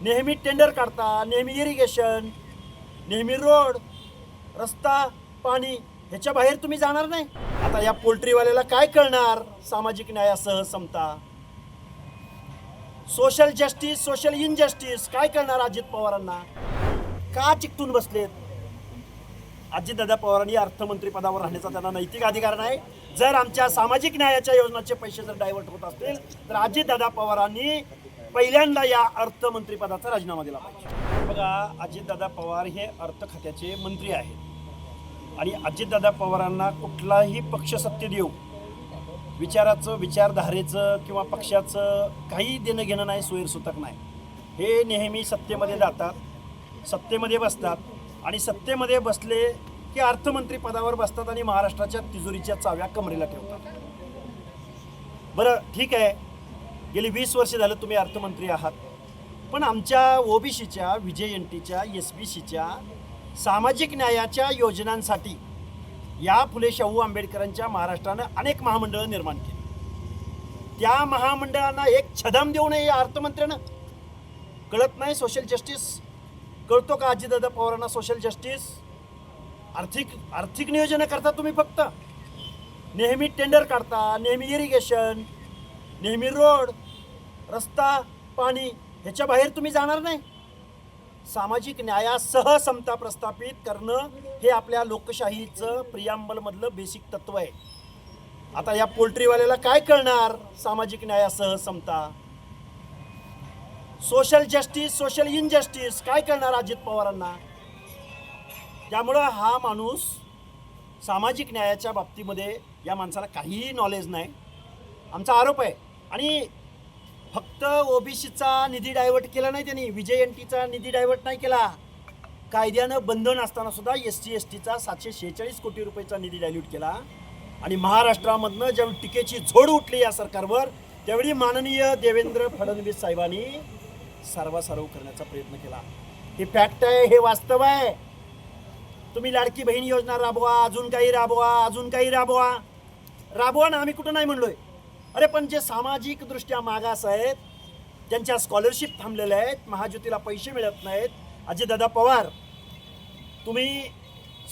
नेहमी टेंडर काढता नेहमी इरिगेशन नेहमी रोड रस्ता पाणी ह्याच्या बाहेर तुम्ही जाणार नाही. आता या पोल्ट्रीवाल्याला काय कळणार? सामाजिक न्यायासह समता सोशल जस्टिस सोशल इनजस्टिस काय करणार अजित पवारांना? का चिकटून बसलेत? अजितदादा पवारांनी अर्थमंत्री पदावर राहण्याचा त्यांना नैतिक अधिकार नाही. जर आमच्या सामाजिक न्यायाच्या योजनाचे पैसे जर डायव्हर्ट होत असतील तर अजितदादा पवारांनी पहिल्यांदा या अर्थमंत्रीपदाचा राजीनामा दिला पाहिजे. बघा अजितदादा पवार हे अर्थ खात्याचे मंत्री आहेत. आणि अजितदादा पवारांना कुठलाही पक्ष सत्य देऊ विचाराचं विचारधारेचं किंवा पक्षाचं काही देणं घेणं नाही सोयीसुतक नाही. हे नेहमी सत्तेमध्ये जातात सत्तेमध्ये बसतात आणि सत्तेमध्ये बसले की अर्थमंत्री पदावर बसतात आणि महाराष्ट्राच्या तिजोरीच्या चाव्या कमरेला ठेवतात. बरं ठीक आहे. गेली वीस वर्ष झालं तुम्ही अर्थमंत्री आहात. पण आमच्या ओबीसीच्या विजय एन टीच्या एस बी सीच्या सामाजिक न्यायाच्या योजनांसाठी या फुले शाहू आंबेडकरांच्या महाराष्ट्रानं अनेक महामंडळं निर्माण केली. त्या महामंडळांना एक छदाम देऊ नये या अर्थमंत्र्यानं. कळत नाही सोशल जस्टिस कळतो का अजितदादा पवारांना सोशल जस्टिस आर्थिक आर्थिक नियोजन करता तुम्ही फक्त. नेहमी टेंडर काढता नेहमी इरिगेशन नेहमी रोड रस्ता पाणी ह्याच्या बाहेर तुम्ही जाणार नाही. सामाजिक न्यायासह समता प्रस्थापित करणं हे आपल्या लोकशाहीचं प्रियांबलमधलं बेसिक तत्व आहे. आता या पोल्ट्रीवाल्याला काय कळणार? सामाजिक न्यायासह समता. सोशल जस्टिस सोशल इनजस्टिस काय करणार अजित पवारांना? त्यामुळं हा माणूस सामाजिक न्यायाच्या बाबतीमध्ये या माणसाला काहीही नॉलेज नाही. आमचा आरोप आहे. आणि फक्त ओबीसीचा निधी डायव्हर्ट केला नाही त्यांनी विजय एन टीचा निधी डायव्हर्ट नाही केला. कायद्यानं बंधन असताना सुद्धा एस टी एस टीचा सातशे शेहेचाळीस कोटी रुपयाचा निधी डायल्यूट केला. आणि महाराष्ट्रामधनं ज्यावेळी टीकेची झोड उठली या सरकारवर त्यावेळी माननीय देवेंद्र फडणवीस साहेबांनी सर्वासर्व करण्याचा प्रयत्न केला. हे फॅक्ट आहे हे वास्तव आहे. तुम्ही लाडकी बहीण योजना राबवा अजून काही राबवा अजून काही राबवा. राबवा ना आम्ही कुठं नाही म्हणलोय. अरे पण जे सामाजिकदृष्ट्या मागास आहेत ज्यांच्या स्कॉलरशिप थांबलेल्या आहेत महाज्योतीला पैसे मिळत नाहीत. अजयदादा पवार तुम्ही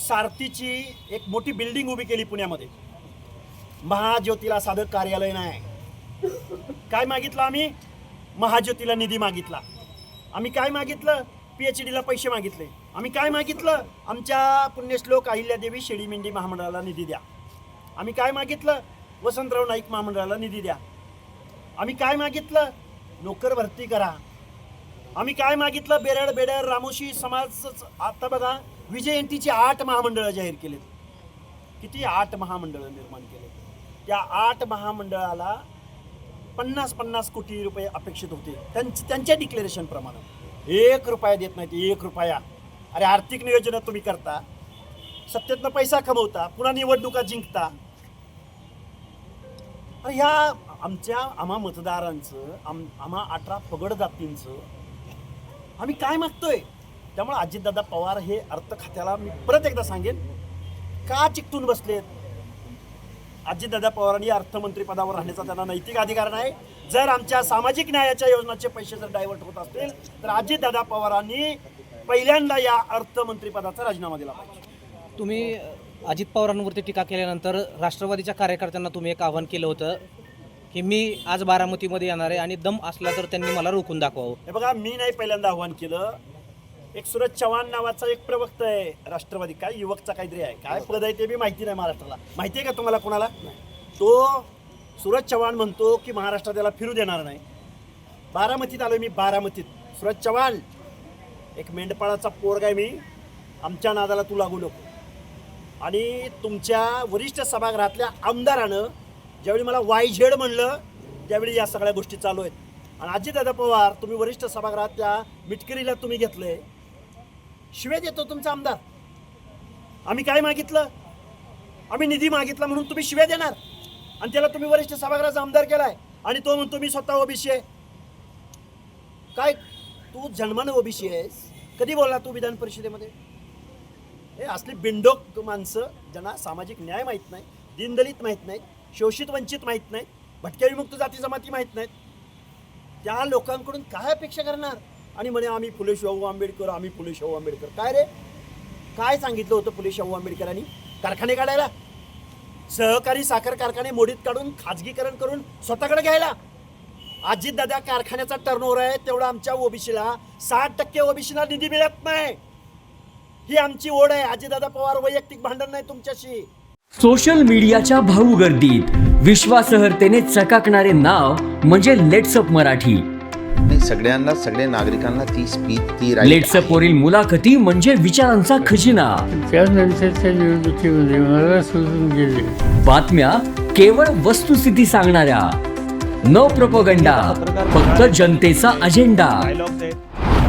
सारथीची एक मोठी बिल्डिंग उभी केली पुण्यामध्ये. महाज्योतीला साधं कार्यालय नाही. काय मागितलं आम्ही? महाज्योतीला निधी मागितला. आम्ही काय मागितलं? पी एच डीला पैसे मागितले. आम्ही काय मागितलं? आमच्या पुण्यश्लोक अहिल्यादेवी शेळी मेंढी महामंडळाला निधी द्या. आम्ही काय मागितलं? वसंतराव नाईक महामंडळाला निधी द्या. आम्ही काय मागितलं? नोकर भरती करा. आम्ही काय मागितलं? बेरड बेडर रामोशी समाज आता बघा विजय आठ महामंडळं जाहीर केलेत. किती आठ महामंडळं निर्माण केले त्या आठ महामंडळाला पन्नास पन्नास कोटी रुपये अपेक्षित होते. त्यांच्या त्यांच्या डिक्लेरेशनप्रमाणे एक रुपया देत नाहीत एक रुपया. अरे आर्थिक नियोजन तुम्ही करता. सत्तेतनं पैसा कमवता पुन्हा निवडणुका जिंकता. तर ह्या आमच्या आम्हा मतदारांचं आम आम्हा अठरा पगड जातींचं आम्ही काय मागतोय? त्यामुळे अजितदादा पवार हे अर्थ खात्याला मी परत एकदा सांगेन. का चिकटून बसलेत? अजितदादा पवारांनी अर्थमंत्रीपदावर राहण्याचा त्यांना नैतिक अधिकार नाही. जर आमच्या सामाजिक न्यायाच्या योजनाचे पैसे जर डायव्हर्ट होत असतील तर अजितदादा पवारांनी पहिल्यांदा या अर्थमंत्रीपदाचा राजीनामा दिला पाहिजे. तुम्ही अजित पवारांवरती टीका केल्यानंतर राष्ट्रवादीच्या कार्यकर्त्यांना तुम्ही एक आव्हान केलं होतं की मी आज बारामतीमध्ये येणार आहे आणि दम असला तर त्यांनी मला रोखून दाखवावं. हे बघा मी नाही पहिल्यांदा आव्हान केलं. एक सूरज चव्हाण नावाचा एक प्रवक्ता आहे राष्ट्रवादी. काय युवकचा काहीतरी आहे. काय पद आहे ते बी माहिती नाही महाराष्ट्राला. माहिती आहे का तुम्हाला कोणाला? तो सूरज चव्हाण म्हणतो की महाराष्ट्रात त्याला फिरू देणार नाही. बारामतीत आलो मी बारामतीत. सूरज चव्हाण एक मेंढपाळाचा पोरगा आहे मी. आमच्या नादाला तू लागू नको. आणि तुमच्या वरिष्ठ सभागृहातल्या आमदारानं ज्यावेळी मला वाय झेड म्हणलं त्यावेळी या सगळ्या गोष्टी चालू आहेत. आणि अजितदादा पवार तुम्ही वरिष्ठ सभागृहातल्या मिटकिरीला मिटकरीला तुम्ही घेतलंय. शिवे देतो तुमचा आमदार. आम्ही काय मागितलं? आम्ही निधी मागितला म्हणून तुम्ही शिव्या देणार. आणि त्याला तुम्ही वरिष्ठ सभागृहाचा आमदार केलाय. आणि तो म्हणतो मी स्वतः ओबीसी आहे. काय? तू जन्मानं ओबीसी आहेस. कधी बोलला तू विधान परिषदेमध्ये? हे असली बिंडोक माणसं ज्यांना सामाजिक न्याय माहीत नाही दीनदलित माहीत नाहीत शोषित वंचित माहीत नाहीत भटक्या विमुक्त जाती जमाती माहीत नाहीत त्या लोकांकडून काय अपेक्षा करणार? आणि म्हणे आम्ही फुले शाहू आंबेडकर आम्ही फुले शाहू आंबेडकर. काय रे? काय सांगितलं होतं फुले शाहू आंबेडकरांनी? कारखाने काढायला? सहकारी साखर कारखाने मोडीत काढून खाजगीकरण करून स्वतःकडे घ्यायला? अजित दादा कारखान्याचा टर्नओव्हर आहे तेवढा आमच्या ओबीसीला साठ टक्के ओबीसीला निधी मिळत नाही. ही आमची ओढ आहे. अजितदादा पवार वैयक्तिक भांडण नाही तुमच्याशी. सोशल मीडियाच्या भाऊ गर्दीत विश्वासार्हतेने चकाकणारे नाव म्हणजे लेट्सअप मराठी. नाही सगळ्यांना सगळ्या नागरिकांना ती स्पीच ती right लेट्सअप वरील मुलाखती म्हणजे विचारांचा खजिना. त्यानंतरच्या निवडणुकीमध्ये मला सोडून गेले. बातम्या केवळ वस्तुस्थिती सांगणाऱ्या. न प्रपोगंडा फक्त जनतेचा अजेंडा.